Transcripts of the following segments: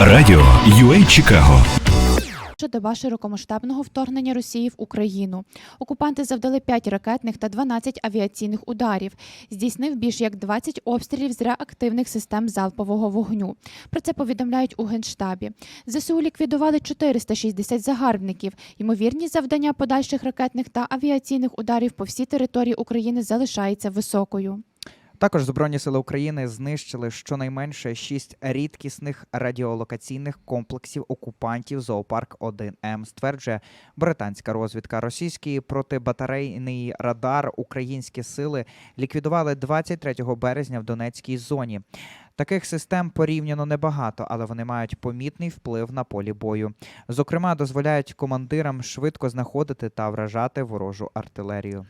Радіо UA Чикаго доба широкомасштабного вторгнення Росії в Україну. Окупанти завдали 5 ракетних та 12 авіаційних ударів. Здійснив більш як 20 обстрілів з реактивних систем залпового вогню. Про це повідомляють у Генштабі. ЗСУ ліквідували 460 загарбників. Ймовірність завдання подальших ракетних та авіаційних ударів по всій території України залишається високою. Також Збройні сили України знищили щонайменше шість рідкісних радіолокаційних комплексів окупантів зоопарк 1М, стверджує британська розвідка. Російський протибатарейний радар українські сили ліквідували 23 березня в Донецькій зоні. Таких систем порівняно небагато, але вони мають помітний вплив на полі бою. Зокрема, дозволяють командирам швидко знаходити та вражати ворожу артилерію.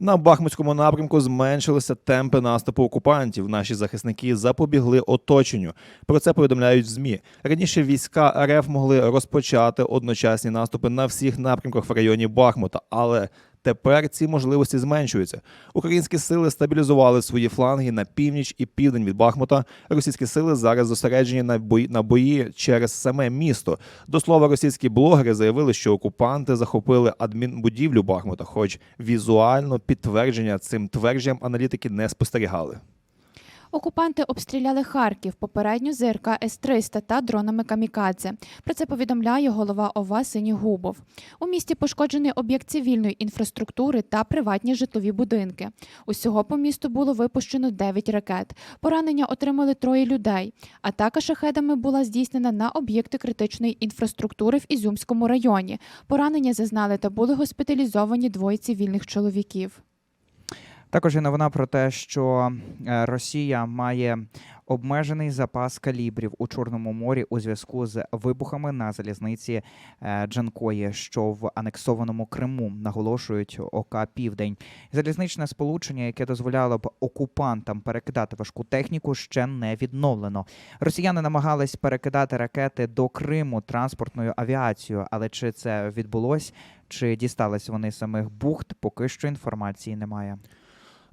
На Бахмутському напрямку зменшилися темпи наступу окупантів. Наші захисники запобігли оточенню. Про це повідомляють ЗМІ. Раніше війська РФ могли розпочати одночасні наступи на всіх напрямках в районі Бахмута, але тепер ці можливості зменшуються. Українські сили стабілізували свої фланги на північ і південь від Бахмута. Російські сили зараз зосереджені на бої на бої через саме місто. До слова, російські блогери заявили, що окупанти захопили адмінбудівлю Бахмута, хоч візуально підтвердження цим твердженням аналітики не спостерігали. Окупанти обстріляли Харків, попередньо ЗРК С-300 та дронами камікадзе. Про це повідомляє голова ОВА Синігубов. У місті пошкоджений об'єкт цивільної інфраструктури та приватні житлові будинки. Усього по місту було випущено 9 ракет. Поранення отримали троє людей. Атака шахедами була здійснена на об'єкти критичної інфраструктури в Ізюмському районі. Поранення зазнали та були госпіталізовані двоє цивільних чоловіків. Також є новина про те, що е, Росія має обмежений запас калібрів у Чорному морі у зв'язку з вибухами на залізниці е, Джанкої, що в анексованому Криму наголошують ОК Південь. Залізничне сполучення, яке дозволяло б окупантам перекидати важку техніку, ще не відновлено. Росіяни намагались перекидати ракети до Криму транспортною авіацією, але чи це відбулось, чи дістались вони самих бухт, поки що інформації немає.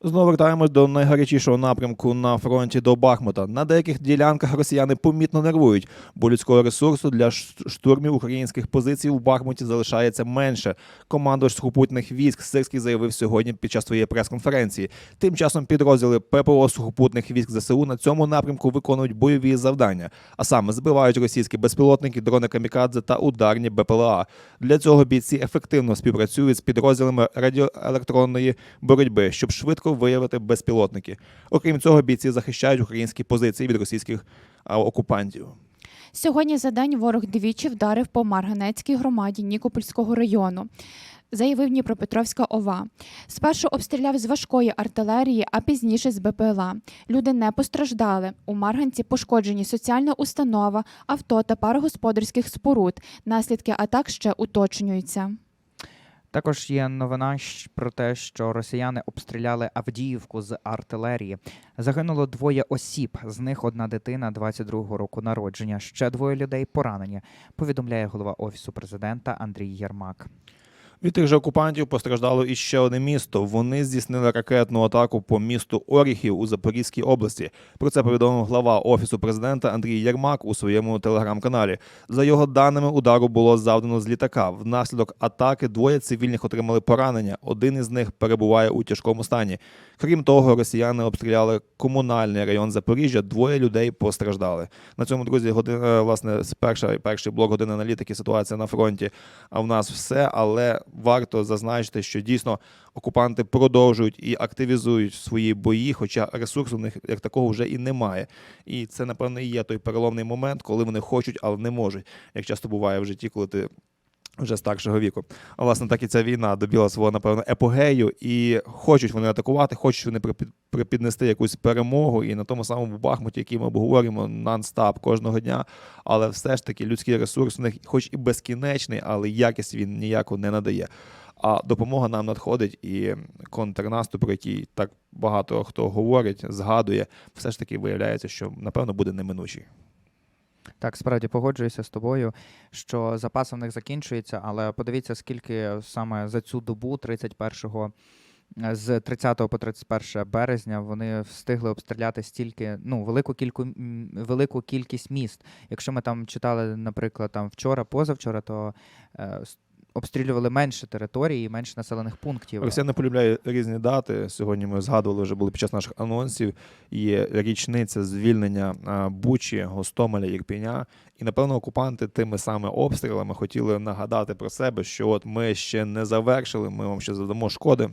Знову вертаємось до найгарячішого напрямку на фронті до Бахмута. На деяких ділянках росіяни помітно нервують, бо людського ресурсу для штурмів українських позицій у Бахмуті залишається менше. Командувач сухопутних військ Сирський заявив сьогодні під час своєї прес-конференції. Тим часом підрозділи ППО сухопутних військ ЗСУ на цьому напрямку виконують бойові завдання, а саме збивають російські безпілотники, дрони камікадзе та ударні БПЛА. Для цього бійці ефективно співпрацюють з підрозділами радіоелектронної боротьби, щоб швидко виявити безпілотники. Окрім цього, бійці захищають українські позиції від російських окупантів. Сьогодні за день ворог двічі вдарив по Марганецькій громаді Нікопольського району. Заявив Дніпропетровська ОВА. Спершу обстріляв з важкої артилерії, а пізніше з БПЛА. Люди не постраждали. У Марганці пошкоджені соціальна установа, авто та пара господарських споруд. Наслідки атак ще уточнюються. Також є новина про те, що росіяни обстріляли Авдіївку з артилерії. Загинуло двоє осіб, з них одна дитина 22-го року народження. Ще двоє людей поранені. Повідомляє голова офісу президента Андрій Єрмак. Від тих же окупантів постраждало і ще одне місто. Вони здійснили ракетну атаку по місту Оріхів у Запорізькій області. Про це повідомив глава офісу президента Андрій Єрмак у своєму телеграм-каналі. За його даними, удару було завдано з літака. Внаслідок атаки двоє цивільних отримали поранення. Один із них перебуває у тяжкому стані. Крім того, росіяни обстріляли комунальний район Запоріжжя. Двоє людей постраждали. На цьому друзі, годин, е, власне, перша, перший блок години аналітики. Ситуація на фронті. А в нас все, але варто зазначити, що дійсно окупанти продовжують і активізують свої бої, хоча ресурсу в них як такого вже і немає. І це, напевно, і є той переломний момент, коли вони хочуть, але не можуть. Як часто буває в житті, коли ти. Вже старшого віку. А власне так і ця війна добіла свого, напевно, епогею, і хочуть вони атакувати, хочуть вони припід- припіднести якусь перемогу, і на тому самому Бахмуті, який ми обговорюємо нон-стап кожного дня. Але все ж таки людський ресурс у них, хоч і безкінечний, але якість він ніяку не надає. А допомога нам надходить, і контрнаступ, про який так багато хто говорить, згадує, все ж таки виявляється, що напевно буде неминучий. Так, справді погоджуюся з тобою, що запас у них закінчується, але подивіться, скільки саме за цю добу, 31 е, з 30 по 31 березня вони встигли обстріляти стільки, ну, велику кільку велику кількість міст. Якщо ми там читали, наприклад, там вчора, позавчора, то е, обстрілювали менше території, і менше населених пунктів. Олексіяна полюбляє різні дати. Сьогодні ми згадували, вже були під час наших анонсів. Є річниця звільнення Бучі, Гостомеля, Єрпіня. І напевно окупанти тими саме обстрілами хотіли нагадати про себе, що от ми ще не завершили, ми вам ще задамо шкоди.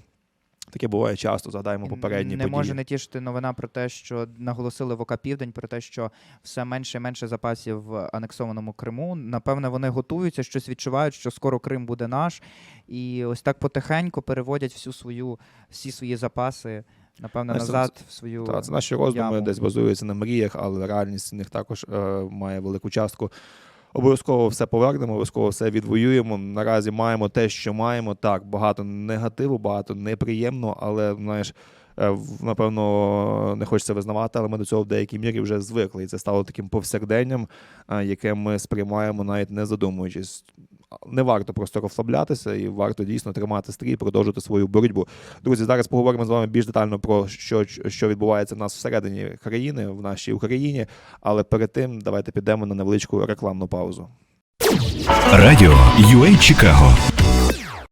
Таке буває часто. Згадаємо попередні не події. може не тішити новина про те, що наголосили в ОК Південь про те, що все менше і менше запасів в анексованому Криму. Напевне, вони готуються, щось відчувають, що скоро Крим буде наш, і ось так потихеньку переводять всю свою всі свої запаси, це- назад в свою Так, це наші роздуми яму. десь базуються на мріях, але реальність в них також е, має велику частку. Обов'язково все повернемо, обов'язково все відвоюємо. Наразі маємо те, що маємо. Так, багато негативу, багато неприємно, але знаєш. е, Напевно, не хочеться визнавати, але ми до цього в деякій мірі вже звикли. І це стало таким повсякденням, е, яке ми сприймаємо, навіть не задумуючись. Не варто просто розслаблятися, і варто дійсно тримати стрій, продовжувати свою боротьбу. Друзі, зараз поговоримо з вами більш детально про що, що відбувається в нас всередині країни, в нашій Україні. Але перед тим давайте підемо на невеличку рекламну паузу. Радіо UA Чикаго